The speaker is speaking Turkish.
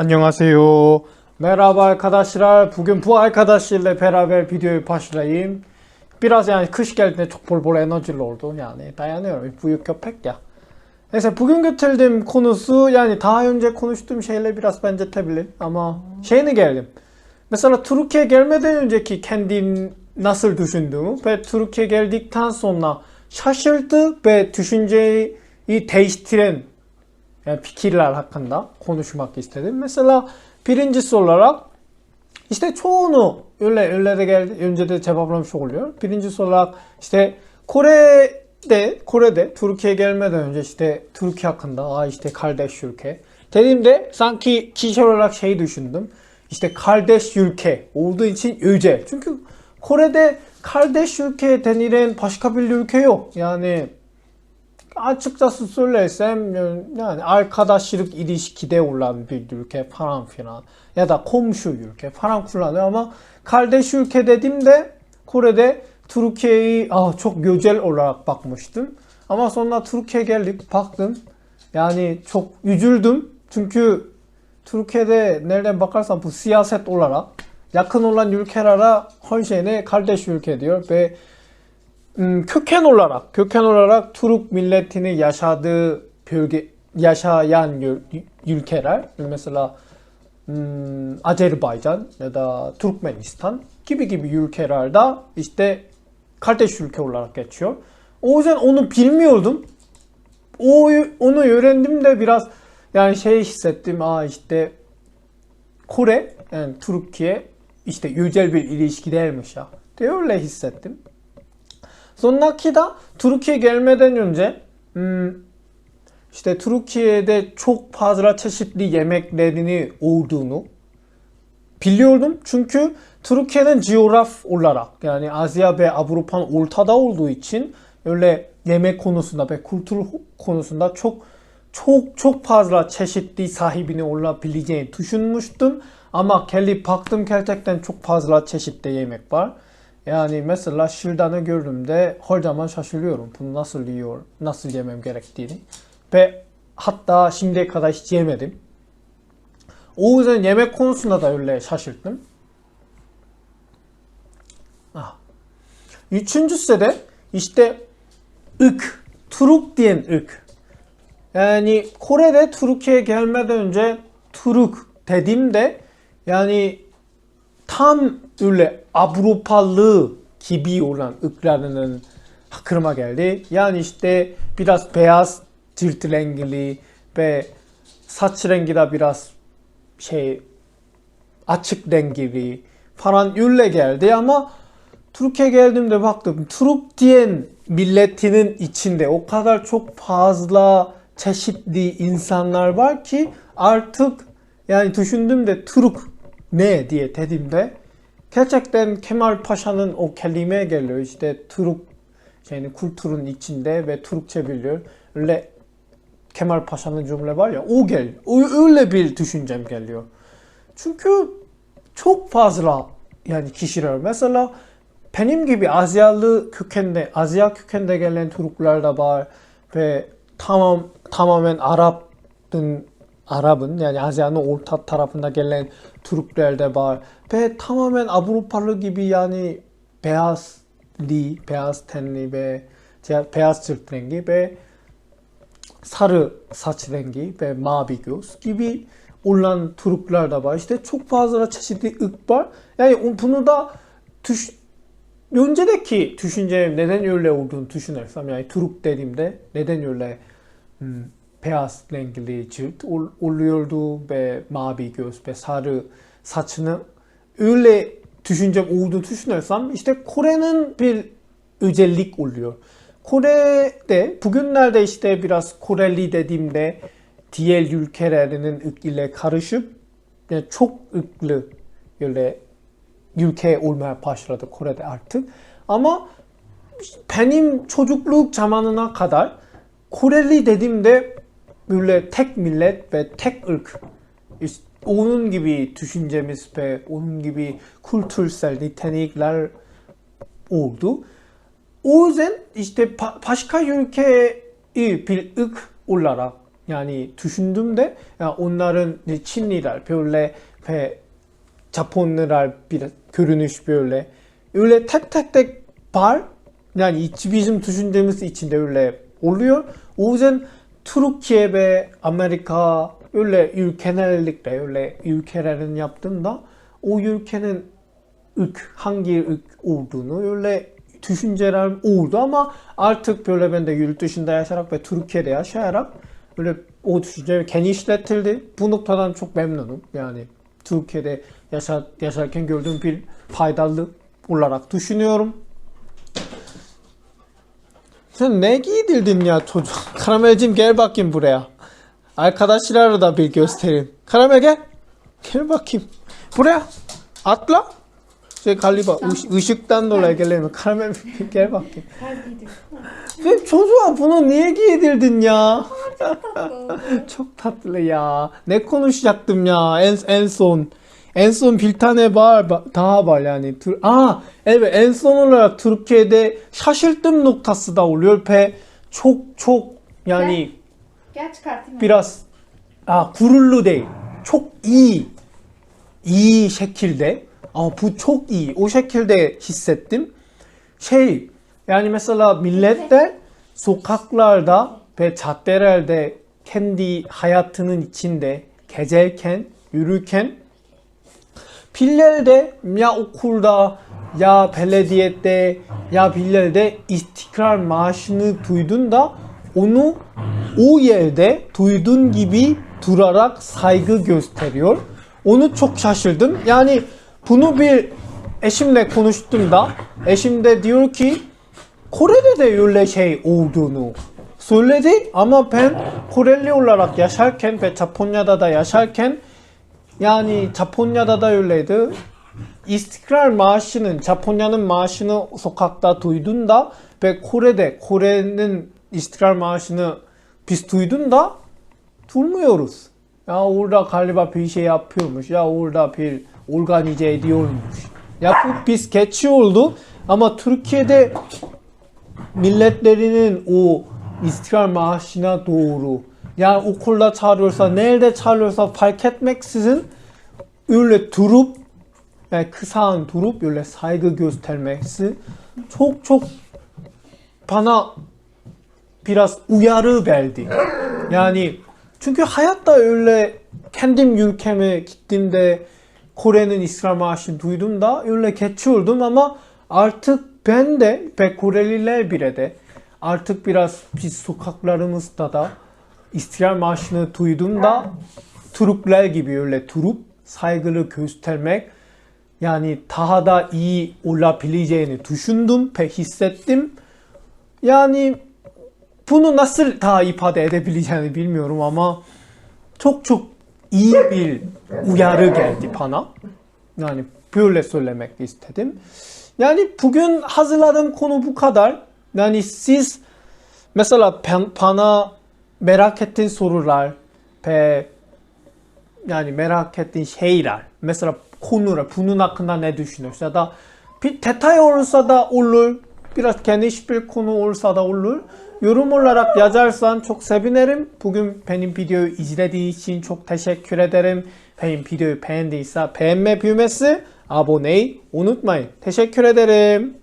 안녕하세요. 메라발 카다시랄 부균 부알 카다실레 베라벨 비디오의 파시라임 삐라세안 크시게 할때 촉볼볼 에너지를 얻더냐네 다이아네요. 부유켜 팩야 그래서 부균교텔됨 코누스 야니 다현재 코누스뜸 셰일레 비라스 벤제 테빌레 아마 쉐이네겔됨 메살라 투르케 겔메데는 이제 키 캔디 나슬 두신두 베 트루케 겔 딕탄 쏜나 샤실드 베 두신제 이 데이스트렌 yani fikirler hakkında konuşmak istedim. Mesela birincisi olarak işte çoğunu öyle öyle de geldi önce de cevaplamış oluyor. Birincisi olarak işte Kore'de Kore'de Türkiye gelmeden önce işte Türkiye hakkında aa işte kardeş ülke dediğimde sanki kişi olarak şey düşündüm. İşte kardeş ülke olduğu için özel. Çünkü Kore'de kardeş ülke denilen başka bir ülke yok. Yani açıkçası söylersem yani arkadaşlık ilişkide olan bir ülke falan filan ya da komşu ülke falan kullanıyor ama kardeş ülke dediğimde Kore'de Türkiye'yi ah, çok güzel olarak bakmıştım. Ama sonra Türkiye geldik baktım yani çok üzüldüm çünkü Türkiye'de nereden bakarsan bu siyaset olarak yakın olan ülkelere her şeyine kardeş ülke diyor ve 음, köken olarak köken olarak Türk milletinin yaşadığı bölge yaşayan ül- ülkeler mesela 음, Azerbaycan ya da Türkmenistan gibi gibi ülkelerde işte kardeş ülke olarak geçiyor. O yüzden onu bilmiyordum. O onu öğrendim biraz yani şey hissettim. Aa işte Kore yani Türkiye işte güzel bir ilişkideymiş ya. diye öyle hissettim. Sonraki da Türkiye gelmeden önce hmm, işte Türkiye'de çok fazla çeşitli yemeklerini olduğunu biliyordum. Çünkü Türkiye'nin coğraf olarak yani Asya ve Avrupa'nın ortada olduğu için öyle yemek konusunda ve kültür konusunda çok çok çok fazla çeşitli sahibini olabileceğini düşünmüştüm. Ama gelip baktım gerçekten çok fazla çeşitli yemek var. Yani mesela şırdanı gördüğümde her zaman şaşırıyorum. Bunu nasıl yiyor, nasıl yemem gerektiğini. Ve hatta şimdiye kadar hiç yemedim. O yüzden yemek konusunda da öyle şaşırdım. Ah. Üçüncüsü de işte ık, Türk diyen ık. Yani Kore'de Türkiye'ye gelmeden önce Türk dediğimde yani tam öyle Avrupalı gibi olan ırklarının aklıma geldi. Yani işte biraz beyaz cilt rengli ve saç rengi de biraz şey açık renkli falan öyle geldi ama Türkiye geldiğimde baktım Türk diyen milletinin içinde o kadar çok fazla çeşitli insanlar var ki artık yani düşündüğümde Türk ne diye dediğimde gerçekten Kemal Paşa'nın o kelime geliyor işte Türk yani kültürün içinde ve Türkçe biliyor. Öyle Kemal Paşa'nın cümle var ya o gel. Öyle bir düşüncem geliyor. Çünkü çok fazla yani kişiler mesela benim gibi Asyalı kökende, Asya kökende gelen Türkler de var ve tamam tamamen Arap'ın Li, beyaz tenli ve beyaz cilt rengi ve sarı saç rengi ve mavi göz gibi olan Türkler de var. İşte çok fazla çeşitli ırk var. Yani bunu da düş, öncedeki düşüncem neden öyle olduğunu düşünürsem yani Türk dediğimde neden öyle hmm, beyaz renkli cilt ol- oluyordu ve mavi göz ve sarı saçını öyle düşüncem olduğunu düşünürsem işte Kore'nin bir özellik oluyor. Kore'de bugünlerde işte biraz Koreli dediğimde diğer ülkelerinin ile karışıp yani çok ırklı böyle ülke olmaya başladı Kore'de artık. Ama benim çocukluk zamanına kadar Koreli dediğimde 뮬렛 택 밀렛 베택 을크 오는 기비 두신제미스페 오는 기비 쿨툴살 니테닉 랄 오두 오젠 이시테 바시카 유니케 이빌 윽 올라라. 야니 두신둠데 야 온날은 니 친니랄 배울레 배 자폰느랄 비라 교류니시 배울레. 원래 택택택 발 야니 이치비즘 두신제미스 이친데 원래 올리얼 오젠 Türkiye ve Amerika öyle ülkelerlikle öyle ülkelerin yaptığında o ülkenin ırk hangi ırk olduğunu öyle düşünceler oldu ama artık böyle ben de yurt dışında yaşayarak ve Türkiye'de yaşayarak böyle o düşünce genişletildi. Bu noktadan çok memnunum. Yani Türkiye'de yaşa, yaşarken gördüğüm bir faydalı olarak düşünüyorum. Sen ne giydirdin ya çocuk? Karamelciğim gel bakayım buraya. Arkadaşlara da bir göstereyim. Karamel gel. Gel bakayım. Buraya. Atla. Şey galiba ış- ışıktan dolayı gelemiyor. Karamel gel bakayım. Sen çocuğa bunu niye giydirdin ya? Çok tatlı ya. Ne konuşacaktım ya en, en son. En son bir tane var daha var yani. Tür- Aa evet en son olarak Türkiye'de şaşırttığım noktası da oluyor ve çok çok yani Gel çıkartayım. biraz 아, gururlu değil. Çok iyi. iyi şekilde. Ama bu çok iyi. O şekilde hissettim. Şey yani mesela milletler sokaklarda ve caddelerde kendi hayatının içinde gezerken, yürürken Pillerde ya okulda ya belediyede ya bir yerde istikrar maaşını duydun da onu o yerde duyduğun gibi durarak saygı gösteriyor. Onu çok şaşırdım. Yani bunu bir eşimle konuştuğumda eşim de diyor ki Kore'de de öyle şey olduğunu söyledi ama ben Koreli olarak yaşarken ve Japonya'da da yaşarken İstikrar maaşının, Japonya'nın maaşını sokakta duyduğunda ve Kore'de, Kore'nin istikrar maaşını biz duyduğunda durmuyoruz. Ya orada galiba bir şey yapıyormuş. Ya orada bir organize ediyormuş. Ya bu biz geçiyor oldu ama Türkiye'de milletlerinin o istikrar maaşına doğru yani okulda çağırıyorsa nerede çağırıyorsa fark etmeksizin öyle durup yani kısa durup öyle saygı göstermesi çok çok bana biraz uyarı verdi. Yani çünkü hayatta öyle kendim ülkeme gittiğimde Kore'nin İslam maaşını duyduğumda öyle geçiyordum ama artık ben de ve Koreliler bile de artık biraz biz sokaklarımızda da İstiklal Marşı'nı duyduğumda Türkler gibi öyle durup saygılı göstermek yani daha da iyi olabileceğini düşündüm ve hissettim. Yani bunu nasıl daha ifade edebileceğini bilmiyorum ama çok çok iyi bir uyarı geldi bana. Yani böyle söylemek istedim. Yani bugün hazırladığım konu bu kadar. Yani siz mesela bana merak ettiğin sorular ve yani merak ettiğin şeyler. Mesela konular bunun hakkında ne düşünüyorsun? Ya da bir detay olursa da olur biraz geniş bir konu olursa da olur. Yorum olarak yazarsan çok sevinirim. Bugün benim videoyu izlediğin için çok teşekkür ederim. Benim videoyu beğendiyse beğenme düğmesi aboneyi unutmayın. Teşekkür ederim